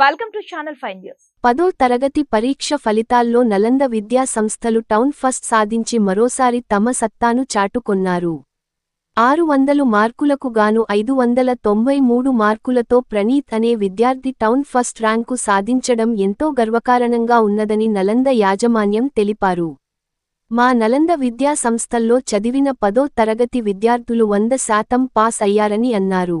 Welcome to channel five news పదో తరగతి పరీక్ష ఫలితాల్లో నలంద విద్యా సంస్థలు టౌన్ ఫస్ట్ సాధించి మరోసారి తమ సత్తాను చాటుకొన్నారు. ఆరు వందలు మార్కులకు గాను ఐదు వందల తొంభై మూడు మార్కులతో ప్రణీత్ అనే విద్యార్థి టౌన్ ఫస్ట్ ర్యాంకు సాధించడం ఎంతో గర్వకారణంగా ఉన్నదని నలంద యాజమాన్యం తెలిపారు. మా నలంద విద్యా సంస్థల్లో చదివిన పదో తరగతి విద్యార్థులు వంద శాతం పాస్ అయ్యారని అన్నారు.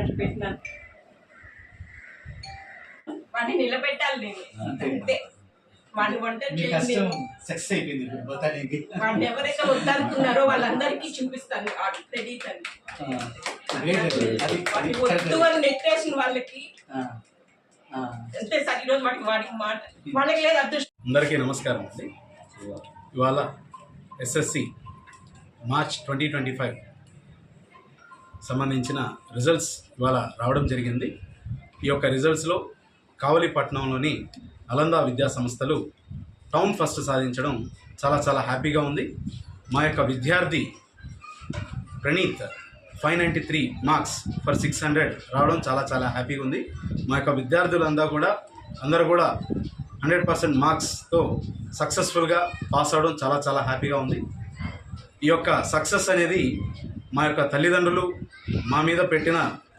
సార్ వాడిని నిలబెట్టాలి నేను. అంతే. వాడిని సక్సెస్ అయిపోయింది వాడిని ఎవరైతే వద్దనుకున్నారో వాళ్ళందరికీ చూపిస్తాను ఆ క్రెడిట్ అని. వద్దు నెట్టేసిన వాళ్ళకి. అంతే సార్ ఈరోజు వాడికి వాడికి మాట. వాళ్ళకి లేదు అదృష్టం. అందరికీ నమస్కారం అండి. ఇవాళ SSC March twenty twenty five సంబంధించిన రిజల్ట్స్ ఇవాళ రావడం జరిగింది. ఈ యొక్క రిజల్ట్స్లో కావలిపట్నంలోని అలందా విద్యా సంస్థలు టౌన్ ఫస్ట్ సాధించడం చాలా చాలా హ్యాపీగా ఉంది. మా యొక్క విద్యార్థి Praneeth five ninety three marks for six hundred రావడం చాలా చాలా హ్యాపీగా ఉంది. మా యొక్క విద్యార్థులంతా కూడా అందరూ కూడా హండ్రెడ్ పర్సెంట్ మార్క్స్తో సక్సెస్ఫుల్గా పాస్ అవడం చాలా చాలా హ్యాపీగా ఉంది. ఈ యొక్క సక్సెస్ అనేది మా యొక్క తల్లిదండ్రులు మా మీద పెట్టిన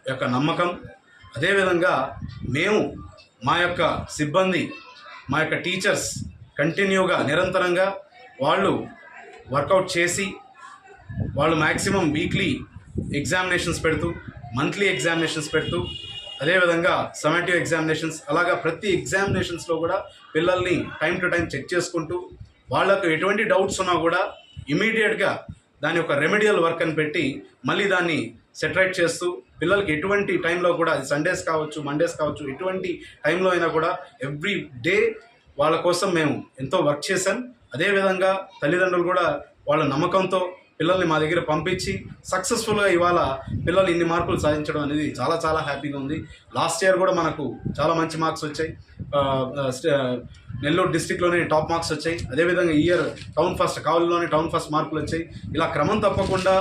యొక్క నమ్మకం. అదేవిధంగా మేము మా యొక్క సిబ్బంది మా యొక్క టీచర్స్ కంటిన్యూగా నిరంతరంగా వాళ్ళు వర్కౌట్ చేసి వాళ్ళు మ్యాక్సిమం వీక్లీ ఎగ్జామినేషన్స్ పెడుతూ మంత్లీ ఎగ్జామినేషన్స్ పెడుతూ అదేవిధంగా సమెటివ్ ఎగ్జామినేషన్స్ అలాగా ప్రతి ఎగ్జామినేషన్స్లో కూడా పిల్లల్ని టైం టు టైం చెక్ చేసుకుంటూ వాళ్ళకు ఎటువంటి డౌట్స్ ఉన్నా కూడా ఇమీడియట్గా దాని యొక్క రెమెడియల్ వర్క్ అని పెట్టి మళ్ళీ దాన్ని సెటరేట్ చేస్తూ పిల్లలకి ఎటువంటి టైంలో కూడా అది సండేస్ కావచ్చు మండేస్ కావచ్చు ఎటువంటి టైంలో అయినా కూడా ఎవ్రీ డే వాళ్ళ కోసం మేము ఎంతో వర్క్ చేశాం. అదేవిధంగా తల్లిదండ్రులు కూడా వాళ్ళ నమ్మకంతో పిల్లల్ని మా దగ్గర పంపించి సక్సెస్ఫుల్గా ఇవాళ పిల్లలు ఇన్ని మార్కులు సాధించడం అనేది చాలా చాలా హ్యాపీగా ఉంది. లాస్ట్ ఇయర్ కూడా మనకు చాలా మంచి మార్క్స్ వచ్చాయి. నెల్లూరు డిస్టిక్లోనే టాప్ మార్క్స్ వచ్చాయి. అదేవిధంగా ఈ ఇయర్ టౌన్ ఫస్ట్ కావలిలోనే టౌన్ ఫస్ట్ మార్కులు వచ్చాయి. ఇలా క్రమం తప్పకుండా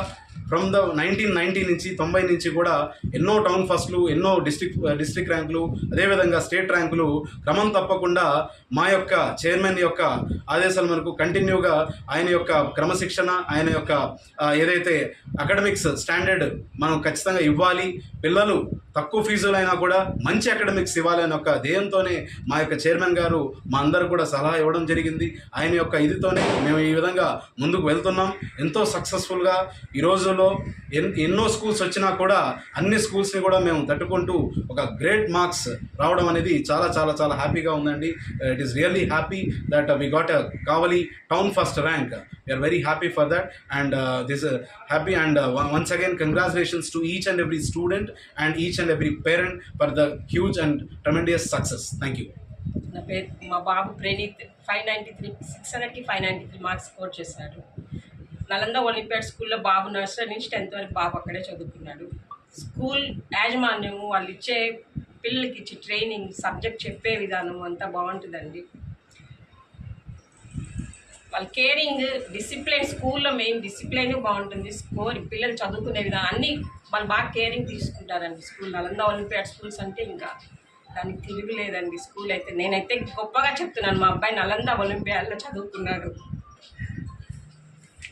ఫ్రమ్ ద నైన్టీన్ నైన్టీ నుంచి తొంభై నుంచి కూడా ఎన్నో టౌన్ ఫస్ట్లు ఎన్నో డిస్ట్రిక్ట్ డిస్ట్రిక్ట్ ర్యాంకులు అదేవిధంగా స్టేట్ ర్యాంకులు క్రమం తప్పకుండా మా యొక్క చైర్మన్ యొక్క ఆదేశాల మనకు కంటిన్యూగా ఆయన యొక్క క్రమశిక్షణ ఆయన యొక్క uh, ఏదైతే అకాడమిక్స్ స్టాండర్డ్ మనం ఖచ్చితంగా ఇవ్వాలి పిల్లలు తక్కువ ఫీజులైనా కూడా మంచి అకాడమిక్స్ ఇవ్వాలని ఒక ధ్యేయంతోనే మా యొక్క చైర్మన్ గారు మా అందరు కూడా సలహా ఇవ్వడం జరిగింది. ఆయన యొక్క ఇదితోనే మేము ఈ విధంగా ముందుకు వెళ్తున్నాం. ఎంతో సక్సెస్ఫుల్గా ఈ రోజుల్లో ఎన్ ఎన్నో స్కూల్స్ వచ్చినా కూడా అన్ని స్కూల్స్ని కూడా మేము తట్టుకుంటూ ఒక గ్రేట్ మార్క్స్ రావడం అనేది చాలా చాలా చాలా హ్యాపీగా ఉందండి. It is really happy that we got a Kavali town first rank. We are very happy for that and this happy and once again congratulations to each and every student and each and every parent for the huge and tremendous success thank you నా పేరు మా బాబు Praneeth five ninety three six హండ్రెడ్కి five ninety three marks score చేశాడు. Nalanda olympiad స్కూల్లో బాబు nursery నుంచి tenth వరకు బాబు అక్కడే చదువుకున్నాడు. స్కూల్ యాజమాన్యము వాళ్ళు ఇచ్చే పిల్లలకి ఇచ్చే ట్రైనింగ్ సబ్జెక్ట్ చెప్పే విధానం అంతా బాగుంటుందండి. వాళ్ళ కేరింగ్ డిసిప్లిన్ స్కూల్లో మెయిన్ డిసిప్లిన్ బాగుంటుంది. స్కోర్ పిల్లలు చదువుకునే విధానం అన్నీ వాళ్ళు బాగా కేరింగ్ తీసుకుంటారండి స్కూల్ నలంద ఒలింపియాడ్ స్కూల్స్ అంటే ఇంకా దానికి తిరుగులేదండి స్కూల్ అయితే. నేనైతే గొప్పగా చెప్తున్నాను. మా అబ్బాయి నలంద ఒలింపియాడ్లో చదువుకున్నాడు.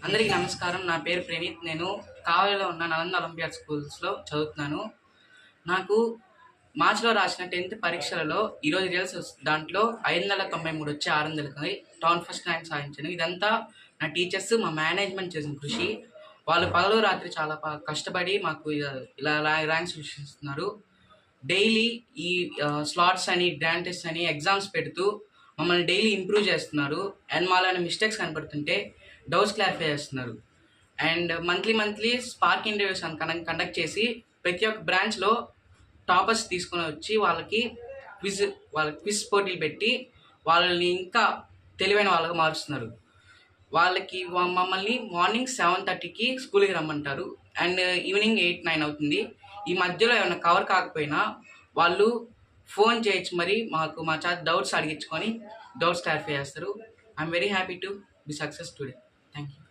అందరికీ నమస్కారం. నా పేరు ప్రణీత్. నేను కావలిలో ఉన్న నలంద ఒలింపియాడ్ స్కూల్స్లో చదువుతున్నాను. నాకు మార్చిలో రాసిన టెన్త్ పరీక్షలలో ఈరోజు రిజల్ట్స్ దాంట్లో ఐదు వందల తొంభై మూడు వచ్చి ఆరు వందలకి టౌన్ ఫస్ట్ ర్యాంక్ సాధించాను ఇదంతా నా టీచర్స్ మా మేనేజ్మెంట్ చేసిన కృషి. వాళ్ళు పగలు రాత్రి చాలా కష్టపడి మాకు ఇలా- ఇలా ర్యాంక్స్ సృష్టిస్తున్నారు. డైలీ ఈ స్లాట్స్ అని గ్రాండ్ టెస్ట్ అని ఎగ్జామ్స్ పెడుతూ మమ్మల్ని డైలీ ఇంప్రూవ్ చేస్తున్నారు. అండ్ మాలో మిస్టేక్స్ కనపడుతుంటే డౌట్స్ క్లారిఫై చేస్తున్నారు. And monthly monthly spark interviews అని కండక్ట్ చేసి ప్రతి ఒక్క బ్రాంచ్లో టాపర్స్ తీసుకొని వచ్చి వాళ్ళకి క్విజ్ వాళ్ళ క్విజ్ పోటీలు పెట్టి వాళ్ళని ఇంకా తెలివైన వాళ్ళగా మారుస్తున్నారు వాళ్ళకి మమ్మల్ని మార్నింగ్ సెవెన్ థర్టీకి స్కూల్కి రమ్మంటారు. అండ్ ఈవినింగ్ ఎయిట్ నైన్ అవుతుంది. ఈ మధ్యలో ఏమైనా కవర్ కాకపోయినా వాళ్ళు ఫోన్ చేయొచ్చు మరి మాకు మా చా డౌట్స్ అడిగించుకొని డౌట్స్ క్లారిఫై చేస్తారు. I'm very happy to be success today thank you